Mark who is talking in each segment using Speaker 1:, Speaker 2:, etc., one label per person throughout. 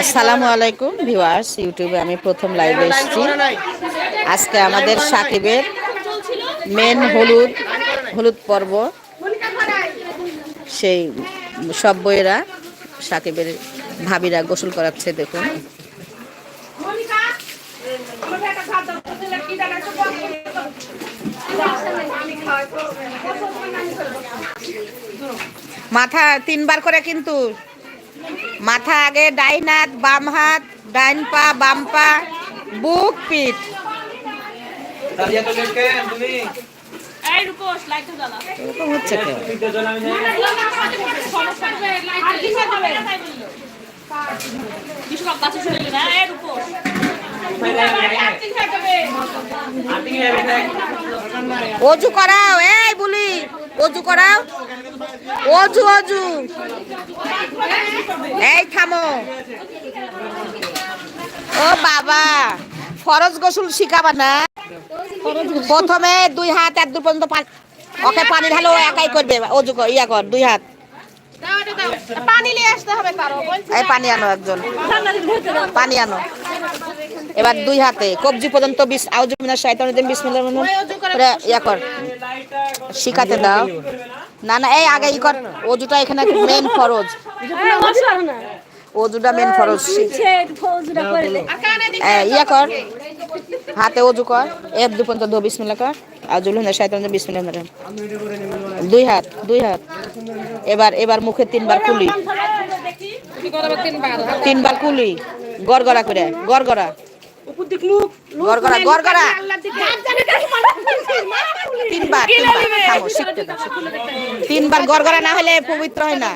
Speaker 1: আসসালামু আলাইকুম ভিউয়ার্স, ইউটিউবে আমি প্রথম লাইভে এসেছি। আজকে আমাদের সাকিবের মেন হলুদ হলুদ পর্ব। সেই সব বইয়েরা সাকিবের ভাবিরা গোসল করাচ্ছে, দেখুন। মাথা তিনবার করে কিন্তু মাথা আগে ডাইন হাত বাম হাত ডাইন পা বাম পা বুক পিঠ। হচ্ছে
Speaker 2: দেখ
Speaker 1: অজু করাও এই বলি। অজু করাও? অজু অজু। এই থামো। ও বাবা ফরজ গোসল শিখাবা না? প্রথমে দুই হাত এক দু পর্যন্ত ওকে পানি ঢালো একাই করবে। অজু কর ইয়া কর দুই হাত।
Speaker 3: পানি নিয়ে আসতে হবে তারও
Speaker 1: এই পানি আনো একজন। পানি আনো। এবার দুই হাতে কবজি পর্যন্ত বিশ আউজ মিনার শাইতান দিন বিসমিল্লাহ মিনার ইয়া কর। শিখাতে দাও। না না এই আগে ই কর। অজুটা এখানে মেন ফরজ। অজুটা মেন ফরজ ইয়া কর। হাতে অজু কর। এক দু পর্যন্ত ধো বিসমিল্লাহ কর। আউজুল হিনা শাইতান দিন বিসমিল্লাহ মিনার দুই হাত দুই হাত। এবার এবার মুখে তিনবার কুলি। তিনবার কুলি। গড়গড়া করে গড়গড়া। গড়গড়া গড়গড়া তিনবার তিনবার। গড়গড়া না হলে পবিত্র হয় না।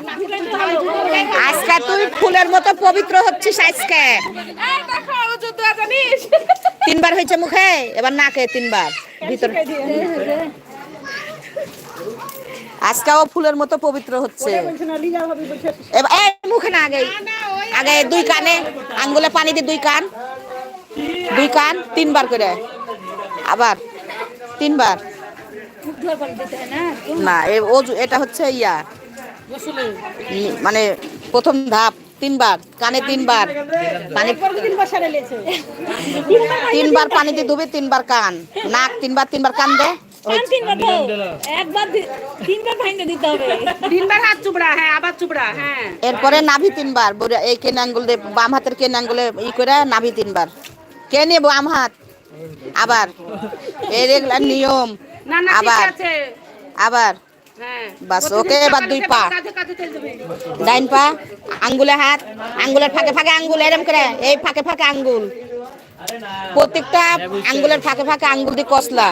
Speaker 1: আজকে তুই ফুলের মতো পবিত্র হচ্ছিস আজকে। তিনবার হয়েছে মুখে এবার নাকে তিনবার ভিতরে। আজকে ও ফুলের মতো পবিত্র হচ্ছে। এবার মুখে না আগে আগে দুই কানে আঙ্গুলে পানি দিয়ে দুই কান। দুই কান তিনবার করে। আবার তিনবার। না এটা হচ্ছে ইয়া। মানে প্রথম ধাপ তিনবার কানে তিনবার। পানি তিনবার পানি দিয়ে ধুবে তিনবার কান। নাক তিনবার তিনবার কান দে। ওই
Speaker 3: একবার দি- তিনবার ভাঙে দিতে হবে।
Speaker 4: তিনবার হাত চুবড়া হ্যাঁ আবার চুবড়া হ্যাঁ।
Speaker 1: এরপরে নাভি তিনবার এই কেন আঙ্গুল বাম হাতের কেন আঙ্গুলে ই করে নাভি তিনবার। কে নিয়ে বাম হাত? আবার। এর এগুলা নিয়ম।
Speaker 4: না না
Speaker 1: আবার। আবার।
Speaker 4: হ্যাঁ।
Speaker 1: বাস ওকে এবার দুই পা। ডাইন পা আঙ্গুলে হাত আঙ্গুলের ফাঁকে ফাঁকে আঙ্গুল এরম করে। এই ফাঁকে ফাঁকে আঙ্গুল। প্রত্যেকটা আঙ্গুলের ফাঁকে ফাঁকে আঙ্গুল দিয়ে কসলা।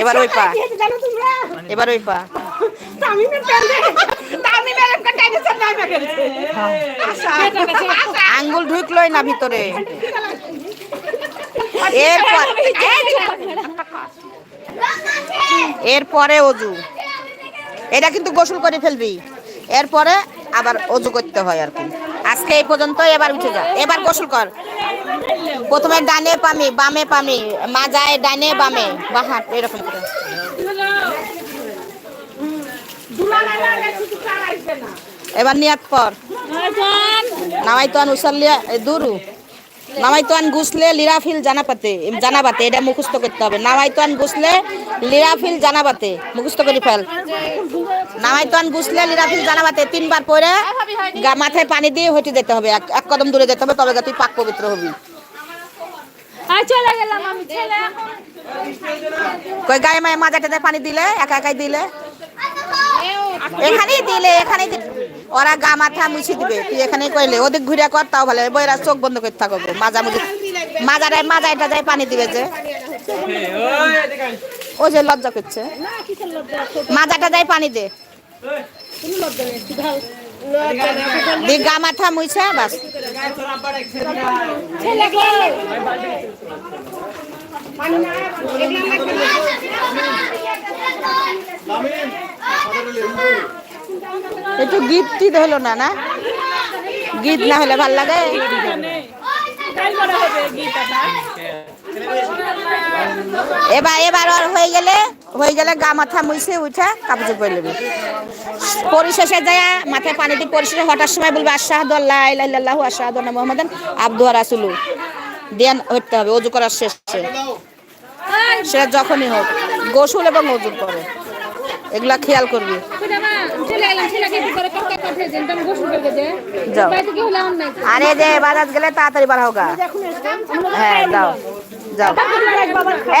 Speaker 1: এবার ওই পা। এবার ওই পা।
Speaker 4: তামিমের তামিমের একটা টেনশন নাই মেখেছে আশা
Speaker 1: আঙ্গুল ঢুকলোই না ভিতরে? এরপরে অজু। এটা কিন্তু গোসল করে ফেলবি। এরপরে আবার অজু করতে হয় আর কি। আজকে এই পর্যন্ত এবার উঠে যা। এবার গোসল কর। প্রথমে ডানে পামি, বামে পামি, মাজায় ডানে বামে, বাহাত, এরকম করে। এবার নিয়াত পর নামাইতান উসাল্লিয়া এ দুরু। নামাইতান গুসলে লিরাফিল জানাপাতে জানাবাতে এটা মুখস্থ করতে হবে। নামাইতান গুসলে লিরাফিল জানাবাতে মুখস্থ করে ফেল। নামাইতান গুসলে লিরাফিল জানাবাতে তিনবার পরে মাথায় পানি দিয়ে হইতে যেতে হবে। এক কদম দূরে যেতে হবে তবে তুই পাক পবিত্র হবি।
Speaker 3: আর চলে গেলাম আমি ছেলে
Speaker 1: কই গায়ে মায়ে মাজাটাতে পানি দিলে? একা একাই দিলে? এখানেই দিলে এখানেই দি- ওরা গা, মাথা মুছে দিবে। তুই এখানে কইলে ওদিক ঘুরে কর, তাও ভালো বইরা চোখ বন্ধ করে থাকো। মাজা মুজি মাজাটায় মাজাটা যায় পানি দিবে যে। ও যে লজ্জা করছে। মাজাটা যায় পানি দে। গা, মাথা মুছে, বাস।
Speaker 2: ডাকছে
Speaker 1: একটু গীত টিত হলো না না? গীত না হলে ভালো লাগে? এবার এবার আর হয়ে গেলে হয়ে গেলে গা মাথা মুইছে উঠে কাপড় চোপড় নেবে। পরিশেষে যায় মাথায় পানি দিয়ে পরিশেষে হঠাৎ সময় বলবে আশাহাদু আল্লাহ ইল্লাল্লাহু আশাহাদু মুহাম্মাদান আব্দু ওয়া রাসূলু দেন হইতে হবে, অজু করার শেষে। সে যখনই হোক, গোসল এবং অজু করে। এগুলা খেয়াল করবি। যাও। আরে যে বাজাজ গেলে তাড়াতাড়ি বার হোগা হ্যাঁ যাও। যাও।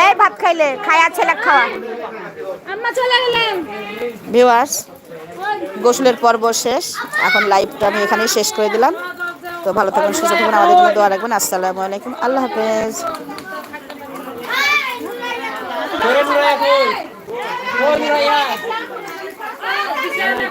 Speaker 1: এই ভাত খাইলে খায়া ছেলে খাওয়া।
Speaker 3: আম্মা চলে
Speaker 1: ভিউয়ার্স গোসলের পর্ব শেষ। এখন লাইভটা আমি এখানেই শেষ করে দিলাম। তো ভালো থাকুন সুস্থ থাকুন আমাদের জন্য দোয়া রাখবেন। আসসালামু আলাইকুম। আল্লাহ হাফেজ।
Speaker 2: Nuraya, Kun. Turun Nuraya.